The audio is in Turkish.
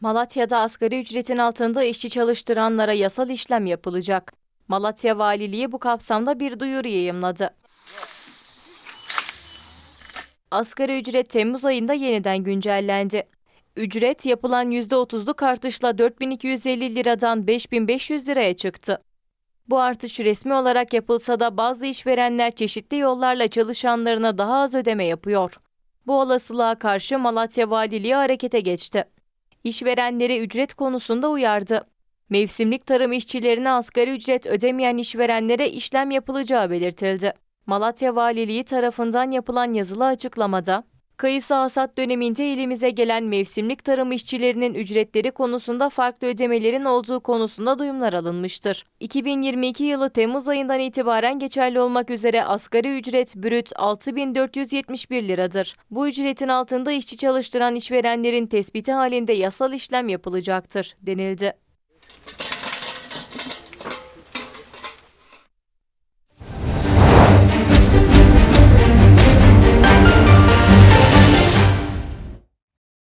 Malatya'da asgari ücretin altında işçi çalıştıranlara yasal işlem yapılacak. Malatya Valiliği bu kapsamda bir duyuru yayımladı. Asgari ücret Temmuz ayında yeniden güncellendi. Ücret yapılan %30'luk artışla 4250 liradan 5500 liraya çıktı. Bu artış resmi olarak yapılsa da bazı işverenler çeşitli yollarla çalışanlarına daha az ödeme yapıyor. Bu olasılığa karşı Malatya Valiliği harekete geçti. İşverenleri ücret konusunda uyardı. Mevsimlik tarım işçilerine asgari ücret ödemeyen işverenlere işlem yapılacağı belirtildi. Malatya Valiliği tarafından yapılan yazılı açıklamada, kayısı hasat döneminde elimize gelen mevsimlik tarım işçilerinin ücretleri konusunda farklı ödemelerin olduğu konusunda duyumlar alınmıştır. 2022 yılı Temmuz ayından itibaren geçerli olmak üzere asgari ücret brüt 6471 liradır. Bu ücretin altında işçi çalıştıran işverenlerin tespiti halinde yasal işlem yapılacaktır, denildi.